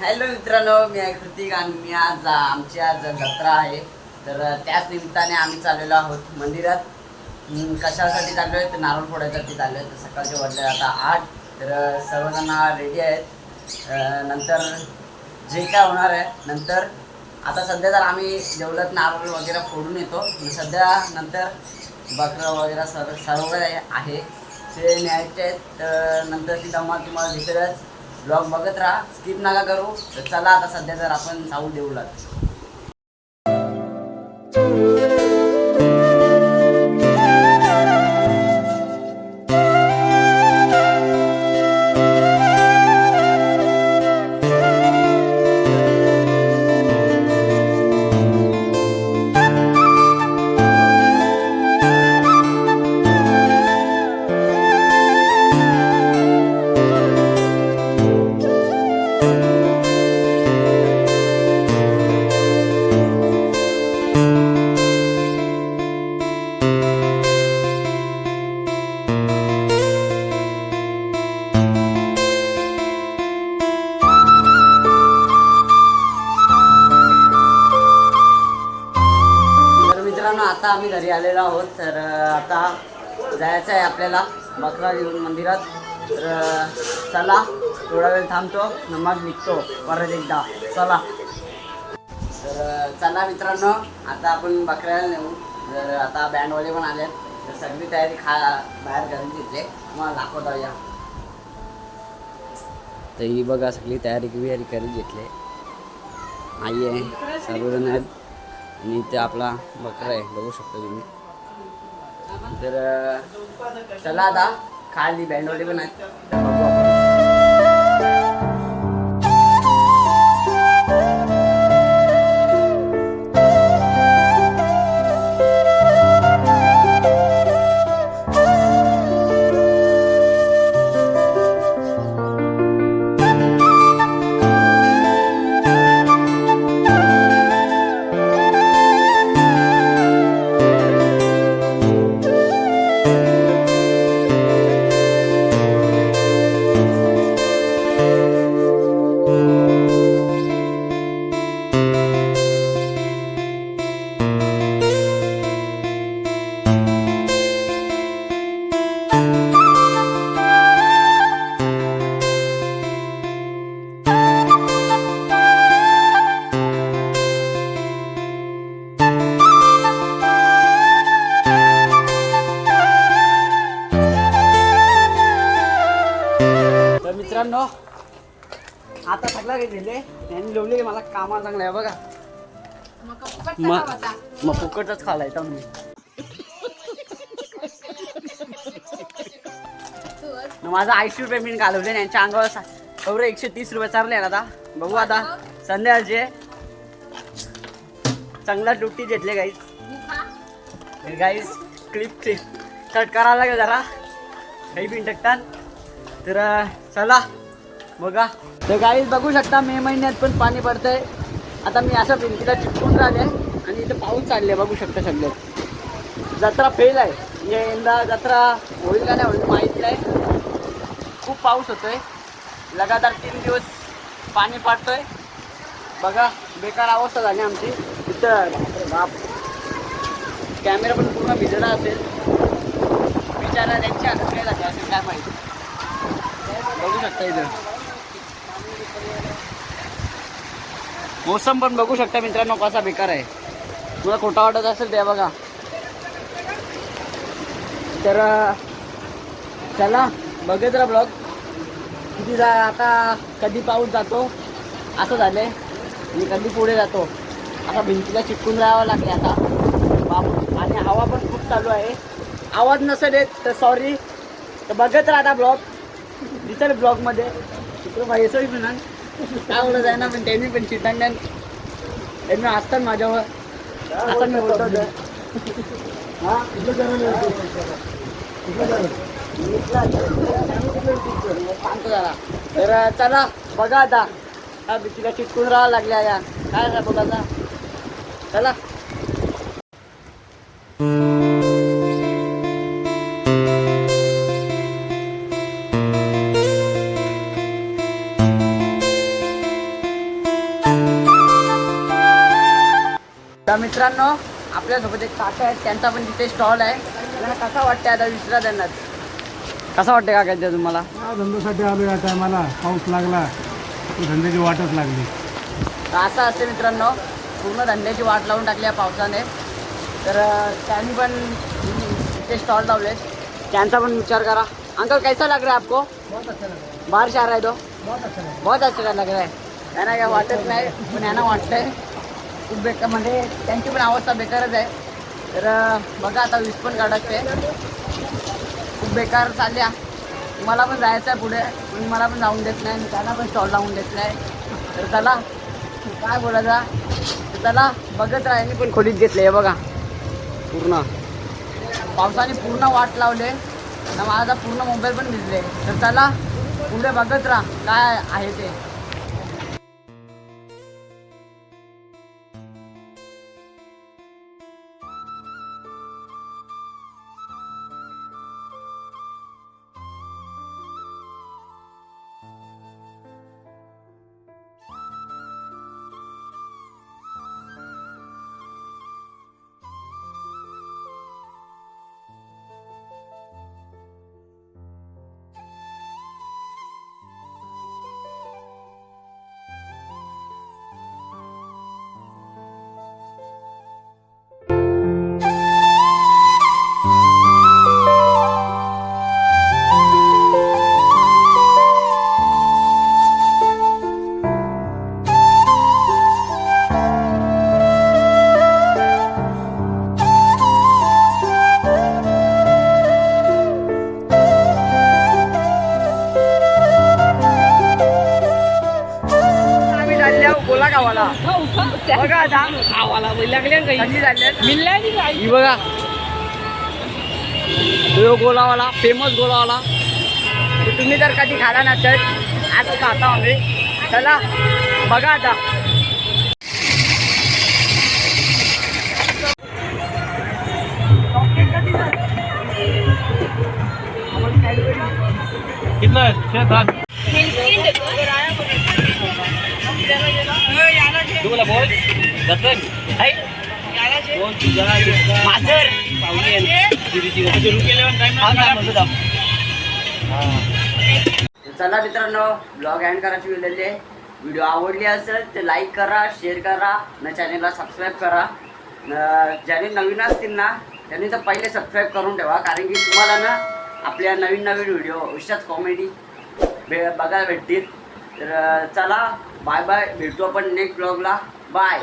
Hello मित्रांनो मी आहे कृतिक आणि मी आज आमची आज जत्रा आहे. तर त्याच निमित्ताने आम्ही चाललेलो आहोत मंदिरात. कशासाठी चाललो आहे तर नारळ फोडायसाठी चाललो आहे तर सकाळचे वाजले आता आठ. तर सर्वजण रेडी आहेत. नंतर जे काय होणार आहे नंतर आता सध्या तर आम्ही जेवलत नारळ वगैरे फोडून येतो. सध्या नंतर बकरं वगैरे सर्व सर्व आहे. ते न्यायचे आहेत. तर नंतर ती धमाल तुम्हाला दिसेलच. ब्लॉग बघत राहा. स्किप नका करू. तर चला आता सध्या तर आपण जाऊ देऊलात आम्ही घरी आलेलो आहोत तर आता जायचं आहे आपल्याला बकरा घेऊन मंदिरात. तर चला थोडा वेळ थांबतो नमाज निघतो परत एकदा. चला. तर चला मित्रांनो आता आपण बकऱ्याला नेऊ. तर आता बँडवाले पण आले तर सगळी तयारी खा बाहेर घरून घेतले. तुम्हाला दाखवता या तर ही बघा सगळी तयारी बियारी करून घेतले. आई आहे सर्वजण आहेत. आणि इथे आपला बकरा आहे बघू शकता तुम्ही. तर चला आता खाली बँडवाले पण आहेत की मला कामा चांगलं आहे बघा. मग मग फुकटच खाला येतं मी. न माझं ऐंशी रुपये मी घालवले यांच्या अंगावर एवढे एकशे तीस रुपये चालले ना आता. बघू आता. संध्याकाळचे. चांगला ड्युटी घेतले guys guys clip clip cut करायला लागेल जरा. काही पिन टाकतात. तर चला. बघा. तर गाईज बघू शकता मे महिन्यात पण पाणी पडतंय. आता मी असं भिंतीला चिपकून राहिले आणि इथं पाऊस चालले बघू शकता सगळे. जत्रा फेल आहे. म्हणजे यंदा जत्रा होईल का नाही होईल माहीत नाही. खूप पाऊस होतोय. लगातार तीन दिवस पाणी पडतोय. बघा बेकार अवस्था झाली आमची. इथं बाप. कॅमेरा पण पूर्ण भिजला असेल. बिचारा त्यांची आता काय झाली असेल काय माहिती. बघू शकता इथं. मोसम पण बघू शकता मित्रांनो कसा बेकार आहे. तुला खोटा वाटत असेल ते बघा. तर चला बघत रा ब्लॉग किती जा आता कधी पाऊस जातो? असं झालंय. मी कधी पुढे जातो? आता भिंतीला चिटकून राहावं लागले आता. बाप आणि हवा पण खूप चालू आहे. आवाज नसेल येत तर सॉरी तर बघत राहता ब्लॉग दिसेल ब्लॉगमध्ये चित्र भाई म्हणून. म्हणा काय बोलत आहे ना पण त्यांनी पण चिटांगण त्यांनी असतात माझ्यावर असं मी बोलतो सांगतो जरा. तर चला बघा आता. हा भीतीला चिटकून राहावं लागल्या या. काय झालं बघा आता. चला मित्रांनो आपल्यासोबत एक काका आहेत त्यांचा पण तिथे स्टॉल आहे. त्यांना कसा वाटतं आता विसरा त्यांना कसा वाटतं काका ते तुम्हाला? हा धंद्यासाठी आलो या टायमाला पाऊस लागला धंद्याची वाटच लागली. तर असं असते मित्रांनो पूर्ण धंद्याची वाट लावून टाकली या पावसाने. तर त्यांनी पण ते स्टॉल लावले त्यांचा पण विचार करा. अंकल कैसा लग रहा है आपको? बाहर से आ रहा है तो? बहुत अच्छा लग रहा है. त्यांना काय वाटत नाही पण यांना वाटतंय. खूप बेकार म्हणजे त्यांची पण अवस्था बेकारच आहे. तर बघा आता वीस पण काढायचे खूप बेकार चालल्या. मला पण जायचं आहे पुढे. पण मला पण जाऊन देत नाही. त्यांना पण स्टॉल लावून देत नाही. तर चला. काय बोलायचा? तर चला बघत राहा. यांनी पण खोलीत घेतले हे बघा. पूर्ण. पावसाने पूर्ण वाट लावले. आणि माझा पूर्ण मोबाईल पण भिजले. तर चला पुढे बघत राहा. काय आहे ते. बघा. ही तो गोलावाला फेमस गोलावाला. तुम्ही जर कधी खाला नसेल आज खाता आम्ही. चला बघा आता. कितना छह सात चला मित्रांनो ब्लॉग एंड करायची वेळ आहे. व्हिडिओ आवडली असेल तर लाईक करा शेअर करा न चॅनेलला सबस्क्राईब करा. ज्याने नवीन असतील ना त्यांनी तर पहिले सबस्क्राईब करून ठेवा कारण की तुम्हाला ना आपल्या नवीन नवीन व्हिडिओ अशाच कॉमेडी भे बघायला भेटतील. तर चला बाय बाय भेटू आपण नेक्स्ट ब्लॉगला बाय